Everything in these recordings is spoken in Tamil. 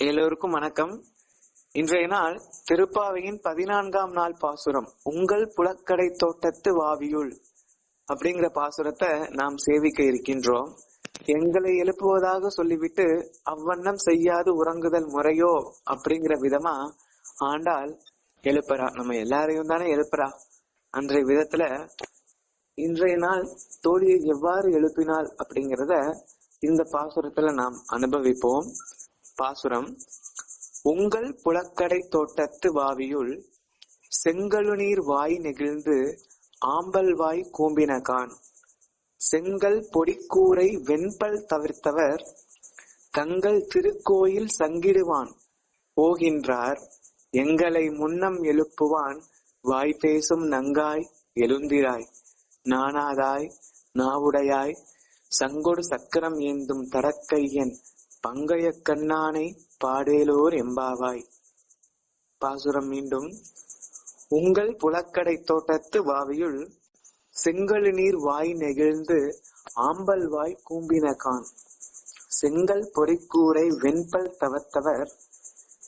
எல்லோருக்கும் வணக்கம். இன்றைய நாள் திருப்பாவையின் பதினான்காம் நாள் பாசுரம் உங்கள் புலக்கடை தோட்டத்து வாவியுள் அப்படிங்கிற பாசுரத்தை நாம் சேவிக்க இருக்கின்றோம். எங்களை எழுப்புவதாக சொல்லிவிட்டு அவ்வண்ணம் செய்யாது உறங்குதல் முறையோ அப்படிங்கிற விதமா ஆண்டாள் எழுப்புறா. நம்ம எல்லாரையும் தானே எழுப்புறா. அன்றைய விதத்துல இன்றைய நாள் தோழியை எவ்வாறு எழுப்பினாள் அப்படிங்கிறத இந்த பாசுரத்துல நாம் அனுபவிப்போம். பாசுரம் உங்கள் புலக்கடை தோட்டத்து வாவியுள் செங்கழுநீர் வாய் நெகிழ்ந்து ஆம்பல் வாய் கூம்பினகான் செங்கல் பொடிக்கூரை வெண்பல் தவிர்த்தவர் தங்கள் திருக்கோயில் சங்கிடுவான். போகின்றார் எங்களை முன்னம் எழுப்புவான். வாய் பேசும் நங்காய் எழுந்திராய். நானாதாய் நாவுடையாய் சங்கொடு சக்கரம் ஏந்தும் தரக்கையன் பங்கைய கண்ணானை பாடேலோர் எம்பாவாய். பாசுரம் மீண்டும். உங்கள் புலக்கடை தோட்டத்து வாவியுள் செங்கல் நீர் வாய் நெகிழ்ந்து ஆம்பல் வாய் கூம்பினகான் செங்கல் பொறிக்கூரை வெண்பல் தவத்தவர்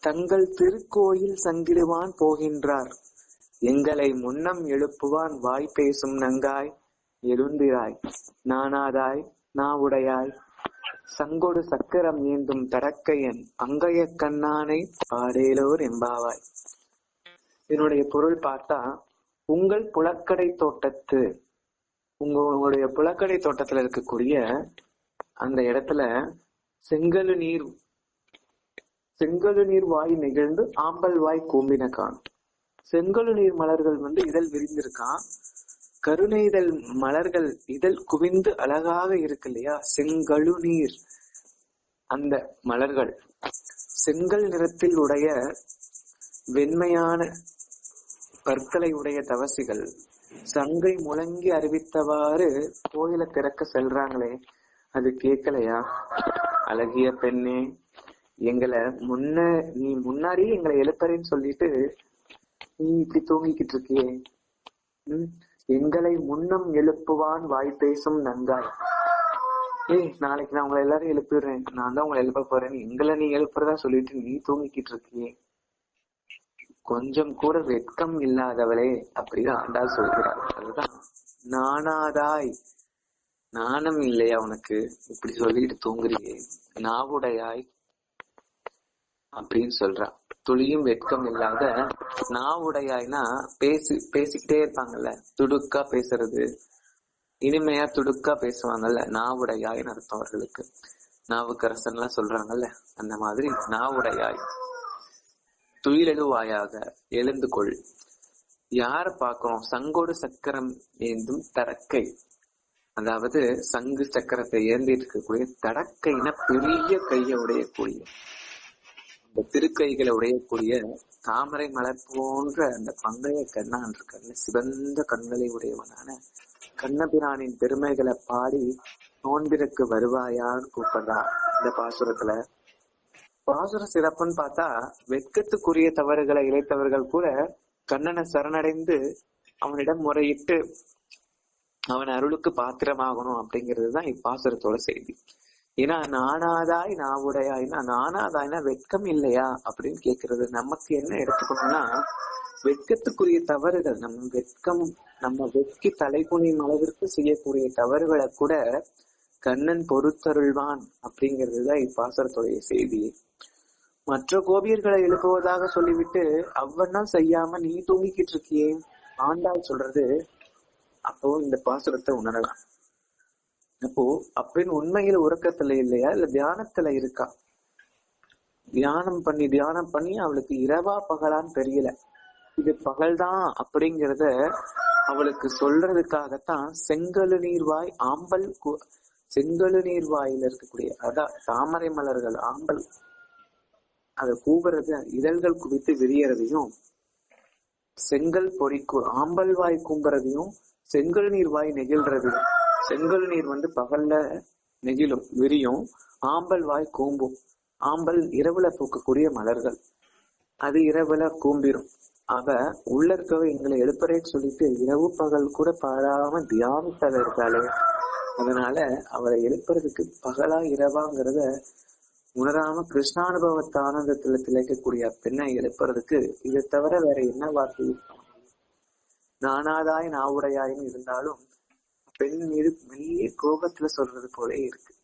தங்கள் திருக்கோயில் சங்கிடுவான் போகின்றார். எங்களை முன்னம் எழுப்புவான் வாய் பேசும் நங்காய் எழுந்திராய். நானாதாய் நாவுடையாய் சங்கொடு சக்கரம் ஏந்தும் தடக்கையன் அங்கைய கண்ணானை பாடேலோர் எம்பாவாய் இதனுடைய பொருள் பார்த்தா உங்கள் புலக்கடை தோட்டத்து உங்க உங்களுடைய புலக்கடை தோட்டத்துல இருக்கக்கூடிய அந்த இடத்துல செங்கழு நீர் செங்கழு நீர் வாய் நிகழ்ந்து ஆம்பல் வாய் கூம்பினக்கான் செங்கழு நீர் மலர்கள் வந்து இதழ் விரிந்திருக்கான். கருணை இதழ் மலர்கள் இதழ் குவிந்து அழகாக இருக்கு இல்லையா? செங்கழு நீர். அந்த மலர்கள். செங்கல் நிறத்தில் உடைய வெண்மையான பற்களை உடைய தவசிகள். சங்கை முழங்கி அறிவித்தவாறு கோயிலை திறக்க செல்றாங்களே. அது கேட்கலையா? அழகிய பெண்ணே எங்களை முன்ன நீ முன்னாடியே எங்களை எழுப்பறேன்னு சொல்லிட்டு நீ இப்படி தூங்கிக்கிட்டு இருக்கியே. உம் எங்களை முன்னம் எழுப்புவான் வாய் பேசும் நங்காய் ஏய் நாளைக்கு நான் உங்களை எல்லாரும் எழுப்பிடுறேன். நான் தான் உங்களை எழுப்ப போறேன். எங்களை நீ எழுப்புறதா சொல்லிட்டு நீ தூங்கிக்கிட்டு இருக்கியே. கொஞ்சம் கூட வெட்கம் இல்லாதவளே அப்படின்னு ஆண்டா சொல்கிறார் அதுதான். நானாதாய் நாணம் இல்லையா உனக்கு? இப்படி சொல்லிட்டு தூங்குறியே. நாவுடையாய். அப்படின்னு சொல்றா. துளியும் வெட்கம் இல்லாத நாவுடையாய்னா பேசி பேசிக்கிட்டே இருப்பாங்கல்ல துடுக்கா பேசுறது. இனிமையா துடுக்கா பேசுவாங்கல்ல நாவுடையாய்னு அர்த்தம் அவர்களுக்கு. நாவுக்கரசன் எல்லாம் சொல்றாங்கல்ல அந்த மாதிரி நாவுடையாய். துயிலெழுவாயாக எழுந்து கொள் யார பாக்குறோம் சங்கோடு சக்கரம் ஏந்தும் தடக்கை. அதாவது சங்கு சக்கரத்தை ஏந்திட்டு இருக்கக்கூடிய தடக்கைனா பெரிய கைய உடையக்கூடிய. இந்த திருக்கைகளை உடையக்கூடிய தாமரை மலர் போன்ற அந்த பங்கைய கண்ணான் இருக்கல்ல சிவந்த கண்களை உடையவனான கண்ணபிரானின் பெருமைகளை பாடி நோன்பிற்கு வருவாயான்னு கூப்பிடுறா இந்த பாசுரத்துல. பாசுர சிறப்புன்னு பார்த்தா வெட்கத்துக்குரிய தவறுகளை இழைத்தவர்கள் கூட கண்ணனை சரணடைந்து அவனிடம் முறையிட்டு அவன் அருளுக்கு பாத்திரமாகணும் அப்படிங்கிறது தான் இப்பாசுரத்தோட செய்தி. ஏன்னா நானாதாய் நாவுடையாய்னா நானாதாய்னா வெட்கம் இல்லையா? அப்படின்னு கேக்குறது. நமக்கு என்ன எடுத்துக்கணும்னா வெட்கத்துக்குரிய தவறுகள் நம்ம வெட்கம் நம்ம வெட்கி தலைகுனியும் அளவிற்கு செய்யக்கூடிய தவறுகளை கூட கண்ணன் பொறுத்தருள்வான் அப்படிங்கிறது தான் இப்பாசரத்துடைய செய்தி. மற்ற கோபியர்களை எழுப்புவதாக சொல்லிவிட்டு அவ்வண்ணம் செய்யாம நீ தூங்கிக்கிட்டு இருக்கியே? ஆண்டாள் சொல்றது அப்போ இந்த பாசுரத்தை உணரலாம். அப்போ அப்படின்னு உண்மையில உறக்கத்துல இல்லையா? இல்ல தியானத்துல இருக்கா? தியானம் பண்ணி தியானம் பண்ணி அவளுக்கு இரவா பகலான்னு தெரியல. இது பகல்தான் அப்படிங்கிறத அவளுக்கு சொல்றதுக்காகத்தான் செங்கலு நீர்வாய் ஆம்பல் செங்கலு நீர்வாயில இருக்கக்கூடிய அதான் தாமரை மலர்கள் ஆம்பல். அதை கூவுறது இதழ்கள் குவித்து விரியறதையும் செங்கல் பொறிக்கு ஆம்பல் வாய் கூம்புறதையும் செங்கல் நீர் வாய் நெகிழ்றதையும் செங்கல் நீர் வந்து பகல்ல நெகிழும் விரியும். ஆம்பல் வாய் கூம்பும். ஆம்பல் இரவுல பூக்கக்கூடிய மலர்கள். அது இரவுல கூம்பிரும். அவ உள்ள இருக்கவ எங்களை எழுப்புறேன்னு சொல்லிட்டு இரவு பகல் கூட பாழாம தியானத்தால இருக்காளே. அதனால அவளை எழுப்புறதுக்கு பகலா இரவாங்கிறத உணராம கிருஷ்ணானுபவத்தை ஆனந்தத்துல திளைக்கக்கூடிய பெண்ணை எழுப்புறதுக்கு இதை தவிர வேற என்ன வார்த்தை? நானாதாய் நாவுடையாயின்னு இருந்தாலும் பெண் மீது மெல்லிய கோபத்துல சொல்றது போலே இருக்கு.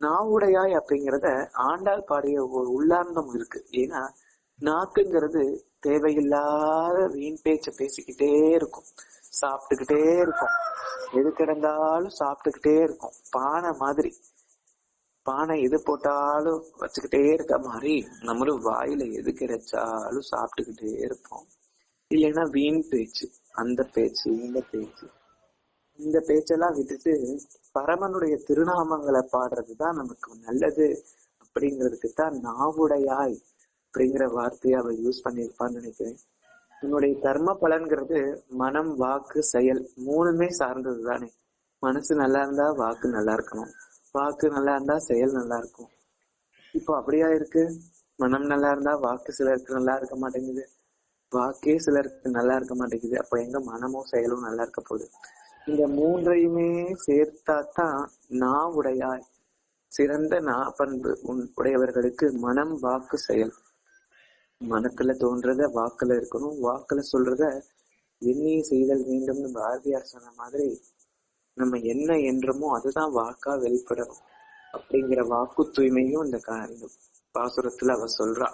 நாவுடையாய் அப்படிங்கிறத ஆண்டாள் பாடிய ஒரு உள்ளார்ந்தம் இருக்கு. ஏன்னா நாக்குங்கிறது தேவையில்லாத வீண் பேச்ச பேசிக்கிட்டே இருக்கும். சாப்பிட்டுக்கிட்டே இருக்கும். எது கிடந்தாலும் சாப்பிட்டுக்கிட்டே இருக்கும். பானை மாதிரி. பானை எது போட்டாலும் வச்சுக்கிட்டே இருக்க மாதிரி நம்மளும் வாயில எது கிடைச்சாலும் சாப்பிட்டுக்கிட்டே இருப்போம். இல்லைன்னா வீண் பேச்சு அந்த பேச்சு இந்த பேச்சு. இந்த பேச்செல்லாம் விட்டுட்டு பரமனுடைய திருநாமங்களை பாடுறதுதான் நமக்கு நல்லது அப்படிங்கிறதுக்கு தான் நாவுடையாய் அப்படிங்கிற வார்த்தையை அவர் யூஸ் பண்ணியிருப்பான்னு நினைக்கிறேன். உன்னுடைய கர்ம பலன்கிறது மனம் வாக்கு செயல் மூணுமே சார்ந்தது தானே மனசு நல்லா இருந்தா வாக்கு நல்லா இருக்கணும். வாக்கு நல்லா இருந்தா செயல் நல்லா இருக்கும். இப்போ அப்படியா இருக்கு? மனம் நல்லா இருந்தா வாக்கு சிலருக்கு நல்லா இருக்க மாட்டேங்குது. வாக்கே சிலருக்கு நல்லா இருக்க மாட்டேங்குது. அப்ப எங்க மனமும் செயலும் நல்லா இருக்க போகுது. இந்த மூன்றையுமே சேர்த்தாத்தான் நா உடையாய். சிறந்த நா பண்பு உன் உடையவர்களுக்கு மனம் வாக்கு செயல். மனத்துல தோன்றத வாக்குல இருக்கணும். வாக்குல சொல்றத எண்ணி செய்தல் வேண்டும்னு பாரதியார் சொன்ன மாதிரி நம்ம என்ன என்றமோ அதுதான் வாக்கா வெளிப்படணும். அப்படிங்கிற வாக்கு தூய்மையும் இந்த இந்த பாசுரத்துல அவ சொல்றா.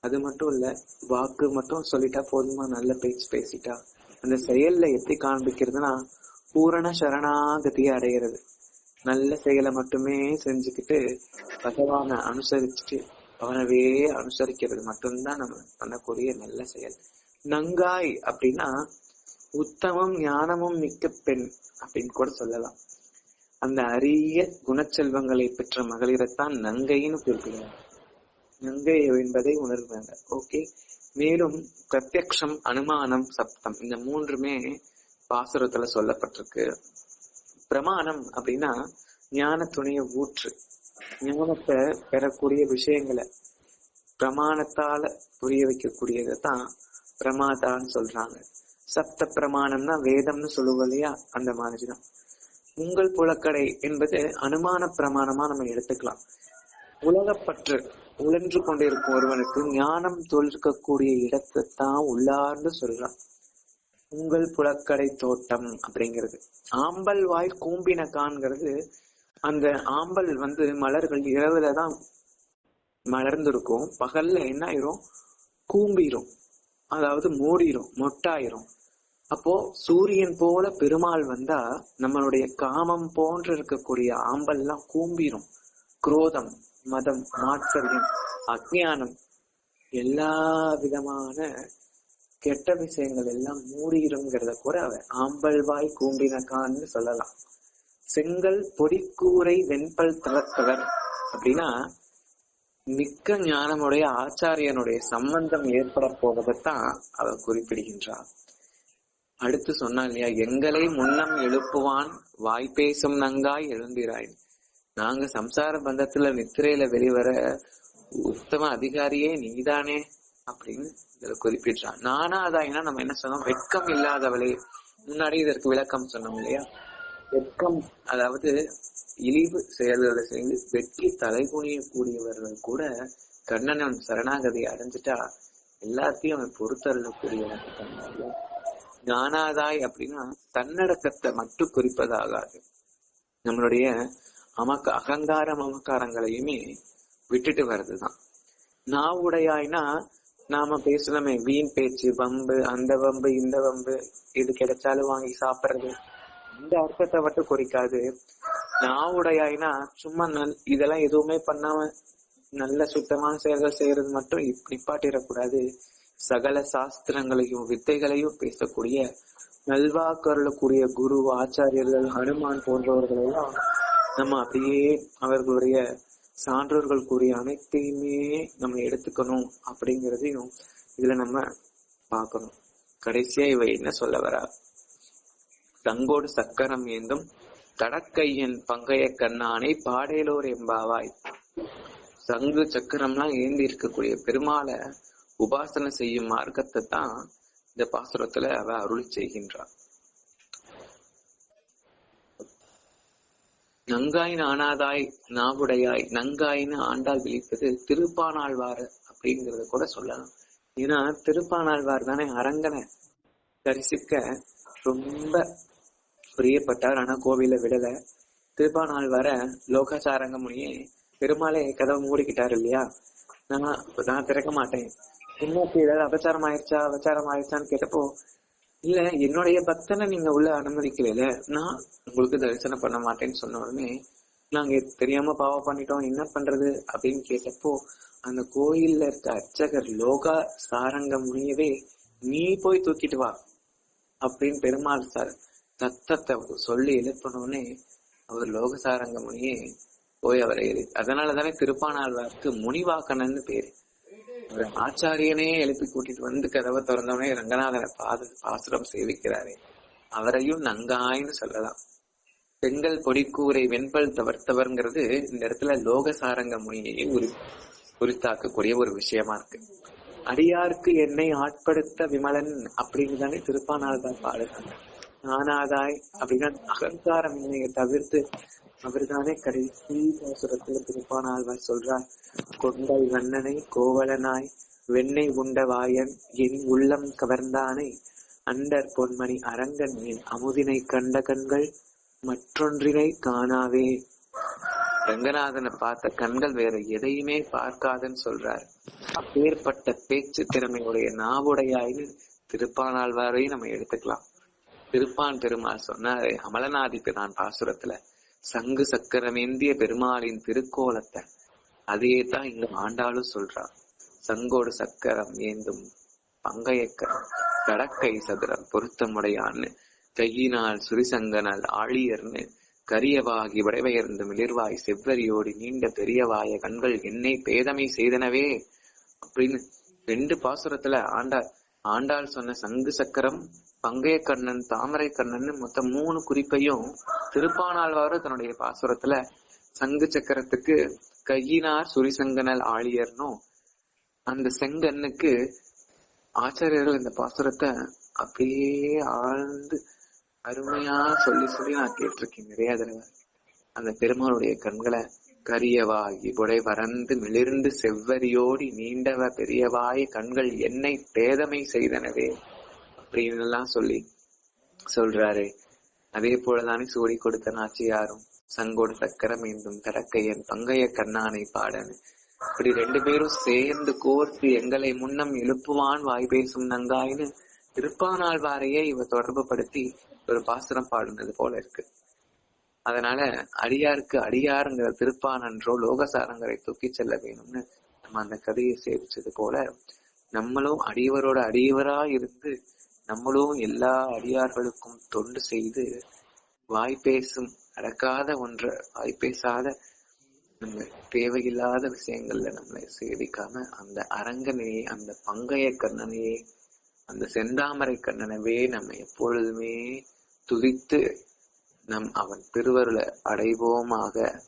அது மட்டும் இல்ல வாக்கு மட்டும் சொல்லிட்டா போதுமா? நல்ல பேச்சு பேசிட்டா. அந்த செயல்ல எப்படி காண்பிக்கிறதுனா பூரண சரணாகதியை அடைகிறது. நல்ல செயலை மட்டுமே செஞ்சுக்கிட்டு பகவானை அனுசரிச்சுட்டு அவனவே அனுசரிக்கிறது மட்டும்தான் நம்ம பண்ணக்கூடிய நல்ல செயல். நங்காய் அப்படின்னா உத்தமம் ஞானமும் மிக்க பெண் அப்படின்னு கூட சொல்லலாம். அந்த அரிய குணச்செல்வங்களை பெற்ற மகளிரைத்தான் நங்கைன்னு குறிப்பிடுவாங்க. நங்கை என்பதை உணர்வாங்க. ஓகே. மேலும் பிரத்யக்ஷம் அனுமானம் சப்தம் இந்த மூன்றுமே பாசுரத்துல சொல்லப்பட்டிருக்கு. பிரமாணம் அப்படின்னா ஞான துணைய ஊற்று. ஞானத்தை பெறக்கூடிய விஷயங்களை பிரமாணத்தால புரிய வைக்கக்கூடியதை தான் பிரமாதான்னு சொல்றாங்க. சப்த பிரமாணம்னா வேதம்னு சொல்லுவோம் இல்லையா? அந்த மாதிரிதான். உங்கள் புலக்கடை என்பது அனுமான பிரமாணமா நம்ம எடுத்துக்கலாம். உலகப்பற்று உழன்று கொண்டிருக்கும் ஒருவனுக்கு ஞானம் தோல்கக்கூடிய இடத்தை தான் உள்ளார்ந்து சொல்றான் உங்கள் புலக்கடை தோட்டம் அப்படிங்கிறது. ஆம்பல் வாய் கூம்பின காண்கிறது. அந்த ஆம்பல் வந்து மலர்கள் இரவுல தான் மலர்ந்திருக்கும். பகல்ல என்ன ஆயிரும்? கூம்பிரும். அதாவது மூடிரும் மொட்டாயிரும். அப்போ சூரியன் போல பெருமாள் வந்தா நம்மளுடைய காமம் போன்று இருக்கக்கூடிய ஆம்பல்லாம் கூம்பிரும். குரோதம். மதம் மாச்சரியம் அஜானம் எல்லா விதமான கெட்ட விஷயங்கள் எல்லாம் மூடிடும்ங்கிறத கூட அவ ஆம்பல்வாய் கூம்பினக்கான்னு சொல்லலாம். செங்கல் பொடிக்கூரை வெண்பல் தளர்த்தவர் அப்படின்னா மிக்க ஞானமுடைய ஆச்சாரியனுடைய சம்பந்தம் ஏற்பட போவதைத்தான் அவர் குறிப்பிடுகின்றார் அடுத்து சொன்னா இல்லையா எங்களை முன்னம் எழுப்புவான் வாய் பேசும் நங்காய் எழுந்திராய். நாங்க சம்சார பந்தத்துல நித்திரையில வெளிவர உத்தம அதிகாரியே நீதானே அப்படின்னு இதுல குறிப்பிடுறான் நானா அதாயினா நம்ம என்ன சொன்னோம்? வெட்கம் இல்லாதவளே. முன்னாடி இதற்கு விளக்கம் சொன்னோம் இல்லையா? வெட்கம் அதாவது இழிவு செயல்களை செய்து வெட்கி தலைகுனியக்கூடியவர்கள் கூட கண்ணனன் சரணாகதி அடைஞ்சிட்டா எல்லாத்தையும் அவன் பொறுத்தருளக்கூடியவன் கூடிய ஞானாதாய் அப்படின்னா தன்னடக்கத்தை மட்டும் குறிப்பதாகாது நம்மளுடைய அமக்க அகங்கார மமக்காரங்களையுமே விட்டுட்டு வர்றதுதான். நான் உடையாய்னா நாம பேசணுமே வீண் பேச்சு வம்பு அந்த வம்பு இந்த வம்பு இது கிடைச்சாலும் வாங்கி சாப்பிடுறது. இந்த அர்த்தத்தை மட்டும் குறிக்காது. நான் உடையாய்னா சும்மா நல் இதெல்லாம் எதுவுமே பண்ணாம நல்ல சுத்தமான செயல்கள் செய்யறது மட்டும் நிப்பாட்டிடக்கூடாது. சகல சாஸ்திரங்களையும் வித்தைகளையும் பேசக்கூடிய நல்வாக்கருளக்கூடிய குரு ஆச்சாரியர்கள் ஹனுமான் போன்றவர்கள் எல்லாம் நம்ம அப்படியே அவர்களுடைய சான்றோர்கள் கூறிய அனைத்தையுமே நம்ம எடுத்துக்கணும் அப்படிங்கறதையும் இதுல நம்ம பார்க்கணும். கடைசியா இவ என்ன சொல்ல வரா? தங்கோடு சக்கரம் ஏந்தும் தடக்கையன் பங்கைய கண்ணானை பாடேலோர் எம்பாவாய் சங்கு சக்கரம்லாம் ஏந்தி இருக்கக்கூடிய பெருமாளை உபாசனை செய்யும் மார்க்கத்தை தான் இந்த பாசுரத்துல அவ அருள் செய்கின்றான் நங்காயின் ஆனாதாய் நாவுடையாய் நங்காயின்னு ஆண்டாள் விழிப்பது திருப்பானாழ்வார் அப்படிங்கறத கூட சொல்லலாம். ஏன்னா திருப்பானாழ்வார் தானே அரங்கனை தரிசிக்க ரொம்ப பிரியப்பட்டார். ஆனா கோவில விடல. திருப்பானாழ்வார லோகாச்சாரங்க முனியே பெருமாளே கதவை மூடிக்கிட்டாரு இல்லையா? நான் நான் திறக்க மாட்டேன். இன்னும் ஏதாவது அபச்சாரம் ஆயிடுச்சா அபச்சாரம் ஆயிடுச்சான்னு கேட்டப்போ இல்ல என்னுடைய பக்தனை நீங்க உள்ள அனுமதிக்கல நான் உங்களுக்கு தரிசனம் பண்ண மாட்டேன்னு சொன்ன உடனே நாங்க தெரியாம பாவம் பண்ணிட்டோம் என்ன பண்றது அப்படின்னு கேட்டப்போ அந்த கோயில்ல இருக்க அர்ச்சகர் லோகா சாரங்க முனியவே நீ போய் தூக்கிட்டு வா அப்படின்னு பெருமாள் சார் தத்தத்தை சொல்லி எழுப்பினோடனே அவர் லோகசாரங்க முனியே போய் அவரை அதனாலதானே திருப்பானாழ்வாருக்கு முனிவாக்கணன்னு பேரு. ஒரு ஆச்சாரியனே எழுப்பி கூட்டிட்டு வந்து கதவை திறந்தவனே ரங்கநாதனை பாத பாசுரம் சேவிக்கிறாரே. அவரையும் நங்காய்னு சொல்லலாம். பெண்கள் பொடிக்கூரை வெண்பல் தவர்த்தவர்ங்கிறது இந்த இடத்துல லோகசாரங்க முனியையே உரி உரித்தாக்கக்கூடிய ஒரு விஷயமா இருக்கு. அடியாருக்கு என்னை ஆட்படுத்த விமலன் அப்படின்னு தானே திருப்பானாழ்வார் பாடுறாங்க. நானாதாய் அப்படின்னா அகங்காரம் என்னைய தவிர்த்து அவர்தானே கடைசி பாசுரத்துல திருப்பானாழ்வார் சொல்றார் கொண்டல் வண்ணனை கோவலனாய் வெண்ணெய் உண்ட வாயன் என் உள்ளம் கவர்ந்தானை. அண்டர் பொன்மணி அரங்கன் என் அமுதினை கண்ட கண்கள் மற்றொன்றினை காணாவே ரங்கநாதனை பார்த்த கண்கள் வேற எதையுமே பார்க்காதுன்னு சொல்றார். அப்பேற்பட்ட பேச்சு திறமையுடைய நாவுடையாயின்னு திருப்பானாழ்வாரையும் நம்ம எடுத்துக்கலாம். திருப்பான் பெருமாள் சொன்னாரு அமலநாதி பிரான் பாசுரத்துல. சங்கு சக்கரமேந்திய பெருமாளின் திருக்கோலத்தை அதையே தான் இங்க ஆண்டாளும் சொல்றா. சங்கோடு சக்கரம் ஏந்தும் பங்கையக்கரம் கடக்கை சதுரம் பொருத்தமுடையான்னு கையினால் சுரிசங்கனால் ஆழியர்னு கரியவாகி விடைவயர்ந்து மிளிர்வாய் செவ்வரியோடி நீண்ட பெரியவாய கண்கள் என்னை பேதமை செய்தனவே அப்படின்னு ரெண்டு பாசுரத்துல ஆண்டாள். ஆண்டாள் சொன்ன சங்கு சக்கரம் பங்கைய கண்ணன் தாமரை கண்ணன் மொத்தம் மூணு குறிப்பையும் திருப்பானாழ்வாரும் தன்னுடைய பாசுரத்துல சங்கு சக்கரத்துக்கு கையினார் சுரிசங்கனல் ஆழியர்னும் அந்த செங்கண்ணுக்கு ஆச்சாரியர்கள் இந்த பாசுரத்தை அப்படியே ஆழ்ந்து அருமையா சொல்லி சொல்லி நான் கேட்டிருக்கேன் நிறைய தடவை. அந்த பெருமாளுடைய கண்களை கரியவாகி புடை வறந்து மிளிர்ந்து செவ்வரியோடி நீண்டவ பெரியவாய் கண்கள் என்னை பேதமை செய்தனவே. அப்படின்னு எல்லாம் சொல்லி சொல்றாரு. அதே போலதானே சூடி கொடுத்த நாச்சியாரும் சங்கோடு சக்கரம் ஏந்தும் தடக்கையன் பங்கைய கண்ணானை பாடனு. இப்படி ரெண்டு பேரும் சேர்ந்து கோர்த்து எங்களை முன்னம் எழுப்புவான் வாய் பேசும் நங்காயின்னு திருப்பானாழ்வாரையே இவ தொடர்பு படுத்தி ஒரு பாசனம் பாடுனது போல இருக்கு. அதனால அடியாருக்கு அடியாருங்கிற திருப்பானன்றோ லோகசாரங்கரை தூக்கி செல்ல வேணும்னு நம்ம அந்த கதையை சேவிச்சது போல நம்மளும் அடியவரோட அடியவரா இருந்து நம்மளும் எல்லா அடியார்களுக்கும் தொண்டு செய்து வாய் பேசும் அடக்காத ஒன்ற வாய் பேசாத நம்ம தேவையில்லாத விஷயங்கள்ல நம்மளை சேவிக்காம அந்த அரங்கனையே அந்த பங்கைய கண்ணனையே அந்த செந்தாமரை கண்ணனவே நம்ம எப்பொழுதுமே துதித்து நம் அவன் திருவருளை அடைவோமாக.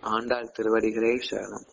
ஆண்டாள் திருவடிகளே சரணம்.